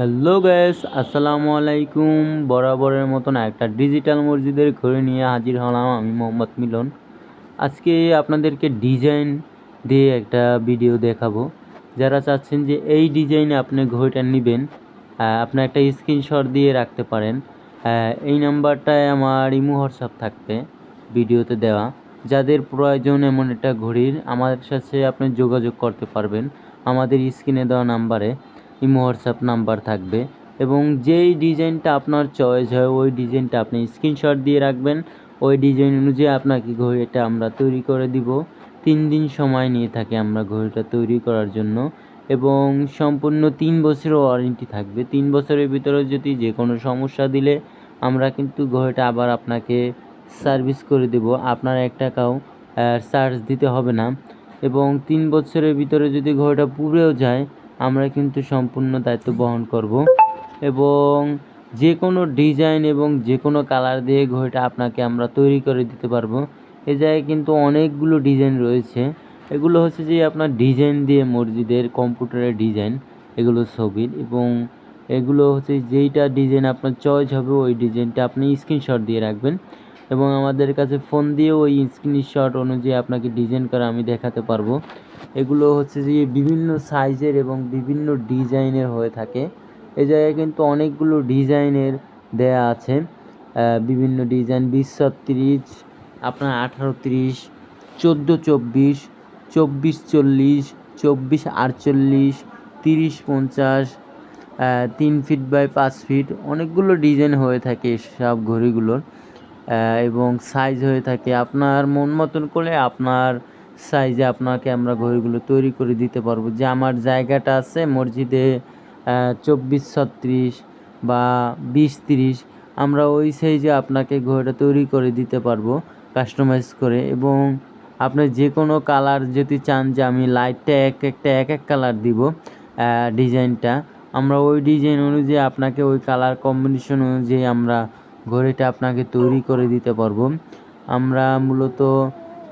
Hello gas আসসালামু আলাইকুম। বরাবরের মতন একটা ডিজিটাল মসজিদের ঘড়ি নিয়ে হাজির হলাম আমি মোহাম্মদ মিলন। আজকে আপনাদেরকে ডিজাইন দিয়ে একটা ভিডিও দেখাবো। যারা চাচ্ছেন যে এই ডিজাইনে আপনি ঘড়িটা নেবেন আপনি একটা স্ক্রিনশট দিয়ে রাখতে পারেন। এই নাম্বারটায় আমার ইমো, হোয়াটসঅ্যাপ থাকবে ভিডিওতে দেওয়া। যাদের প্রয়োজন এমন একটা ঘড়ির আমাদের সাথে আপনি যোগাযোগ করতে পারবেন। আমাদের স্ক্রিনে দেওয়া নাম্বারে ইমো হোয়াটসঅ্যাপ নাম্বার থাকবে এবং যেই ডিজাইনটা আপনার চয়েস হয়, ওই ডিজাইনটা আপনি স্ক্রিনশট দিয়ে রাখবেন। ওই ডিজাইন অনুযায়ী আপনাকে ঘড়িটা আমরা তৈরি করে দিব। তিন দিন সময় নিয়ে থাকে আমরা ঘড়িটা তৈরি করার জন্য এবং সম্পূর্ণ তিন বছরের ওয়ারেন্টি থাকবে। তিন বছরের ভিতরে যদি যে কোনো সমস্যা দিলে আমরা কিন্তু ঘড়িটা আবার আপনাকে সার্ভিস করে দেব। আপনার এক টাকাও চার্জ দিতে হবে না। এবং তিন বছরের ভিতরে যদি ঘড়িটা পুড়েও যায় আমরা কিন্তু সম্পূর্ণ দায়িত্ব বহন করব। এবং যে কোনো ডিজাইন এবং যে কোনো কালার দিয়ে ঘড়িটা আপনাকে আমরা তৈরি করে দিতে পারব। এ জায়গায় কিন্তু অনেকগুলো ডিজাইন রয়েছে। এগুলো হচ্ছে যে আপনার ডিজাইন দিয়ে মসজিদের কম্পিউটারের ডিজাইন, এগুলো ছবির এবং এগুলো হচ্ছে যেইটা ডিজাইন আপনার চয়েস হবে ওই ডিজাইনটা আপনি স্ক্রিনশট দিয়ে রাখবেন। এবং আমাদের কাছে ফোন দিয়ে ওই স্ক্রিনশট অনুযায়ী আপনাকে ডিজাইন করা আমি দেখাতে পারব। এগুলো হচ্ছে যে বিভিন্ন সাইজের এবং বিভিন্ন ডিজাইনের হয়ে থাকে। এই জায়গায় কিন্তু অনেকগুলো ডিজাইনের দেয়া আছে। বিভিন্ন ডিজাইন বিশ, ছত্রিশ, আপনার আঠারো, তিরিশ, চোদ্দ, চব্বিশ চব্বিশ, চল্লিশ, চব্বিশ, আটচল্লিশ, তিরিশ, পঞ্চাশ তিন ফিট বাই পাঁচ ফিট অনেকগুলো ডিজাইন হয়ে থাকে সব ঘড়িগুলোর। এবং সাইজ হয়ে থাকে, আপনার মন মতন করে আপনার সাইজে আপনাকে আমরা ঘড়িগুলো তৈরি করে দিতে পারব। যে আমার জায়গাটা আছে মসজিদে চব্বিশ ছত্রিশ বা বিশ তিরিশ, আমরা ওই সাইজে আপনাকে ঘড়িটা তৈরি করে দিতে পারব কাস্টমাইজ করে। এবং আপনি যে কোনো কালার যদি চান যে আমি লাইটটা এক একটা, এক এক কালার দিব ডিজাইনটা আমরা ওই ডিজাইন অনুযায়ী আপনাকে ওই কালার কম্বিনেশন অনুযায়ী আমরা ঘড়িটা আপনাকে তৈরি করে দিতে পারব। আমরা মূলত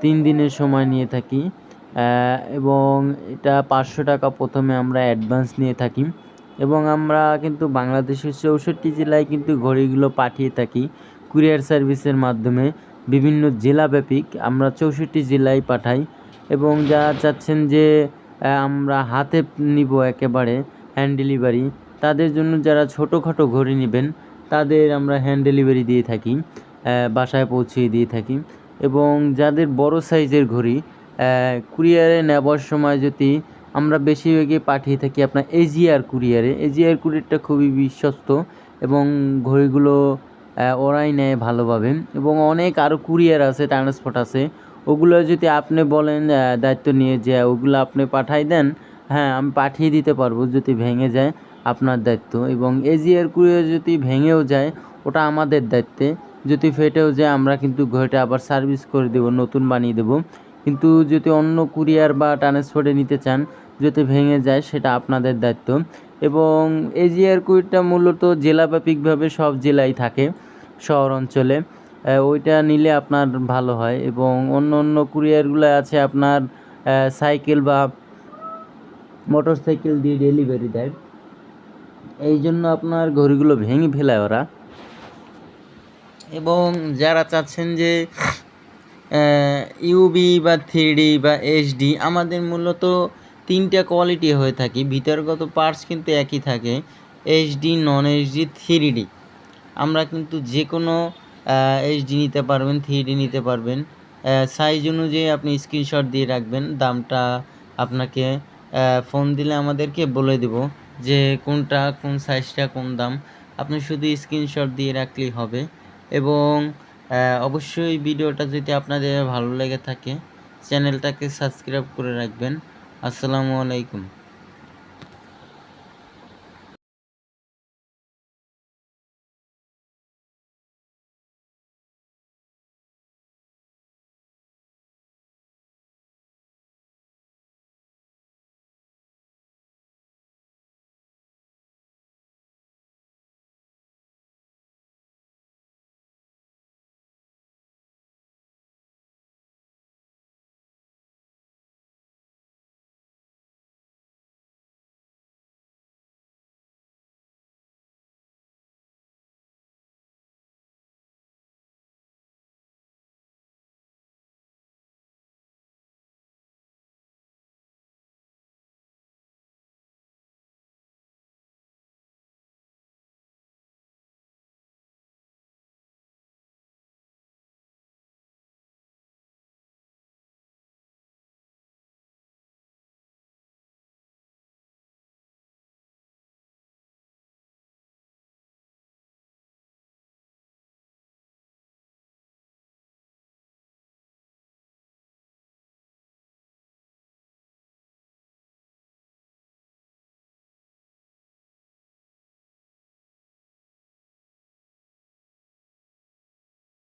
তিন দিনের সময় নিয়ে থাকি এবং এটা পাঁচশো টাকা প্রথমে আমরা অ্যাডভান্স নিয়ে থাকি। এবং আমরা কিন্তু বাংলাদেশের চৌষট্টি জেলায় কিন্তু ঘড়িগুলো পাঠিয়ে থাকি কুরিয়ার সার্ভিসের মাধ্যমে। বিভিন্ন জেলাব্যাপিক আমরা চৌষট্টি জেলায় পাঠাই, এবং যারা চাচ্ছেন যে আমরা হাতে নিব একেবারে হ্যান্ড ডেলিভারি তাদের জন্য যারা ছোটোখাটো ঘড়ি নেবেন তাদের আমরা হ্যান্ড ডেলিভারি দিয়ে থাকি বাসায় পৌঁছিয়ে দিয়ে থাকি। এবং যাদের বড় সাইজের ঘড়ি কুরিয়ারে নেবার সময় যদি আমরা বেশিরভাগই পাঠিয়ে থাকি আপনার এজিআর কুরিয়ারে। এজিআর কুরিয়ারটা খুবই বিশ্বস্ত এবং ঘড়িগুলো ওরাই নেয় ভালোভাবে। এবং অনেক আরও কুরিয়ার আছে ট্রান্সপোর্ট আছে। ওগুলো যদি আপনি বলেন দায়িত্ব নিয়ে যে ওগুলো আপনি পাঠাই দেন হ্যাঁ আমি পাঠিয়ে দিতে পারব যদি ভেঙে যায়। আপনার দায়িত্ব এবং এজিআর কুরিয়ার যদি ভেঙেও যায়, ওটা আমাদের দায়িত্বে। যদি ফেটেও যায়, আমরা কিন্তু ঘড়িটা আবার সার্ভিস করে দেবো, নতুন বানিয়ে দেবো। কিন্তু যদি অন্য কুরিয়ার বা ট্রান্সপোর্টে নিতে চান, যদি ভেঙে যায়, সেটা আপনাদের দায়িত্ব। এবং এজিআর কুইটটা মূলত জেলাব্যাপিকভাবে সব জেলায় থাকে, শহর অঞ্চলে। ওইটা নিলে আপনার ভালো হয় এবং অন্য অন্য কুরিয়ারগুলো আছে আপনার সাইকেল বা মোটর সাইকেল দিয়ে ডেলিভারি দেয়। এই জন্য আপনার ঘড়িগুলো ভেঙে ফেলায় ওরা। এবং যারা চাচ্ছেন যে ইউবি বা থ্রি বা এইচডি আমাদের মূলত তিনটা কোয়ালিটি হয়ে থাকে। ভিতরগত পার্টস কিন্তু একই থাকে HD non HD three D আমরা কিন্তু যে কোনো এইচডি নিতে পারবেন থ্রি ডি নিতে পারবেন। সাইজ অনুযায়ী আপনি স্ক্রিনশট দিয়ে রাখবেন। দামটা আপনাকে ফোন দিলে আমাদেরকে বলে দেব। যে কোনটা, কোন সাইজটা কোন দাম, আপনি শুধু স্ক্রিনশট দিয়ে রাখলেই হবে। এবং অবশ্যই ভিডিওটা যদি আপনাদের ভালো লেগে থাকে চ্যানেলটাকে সাবস্ক্রাইব করে রাখবেন। আসসালামু আলাইকুম।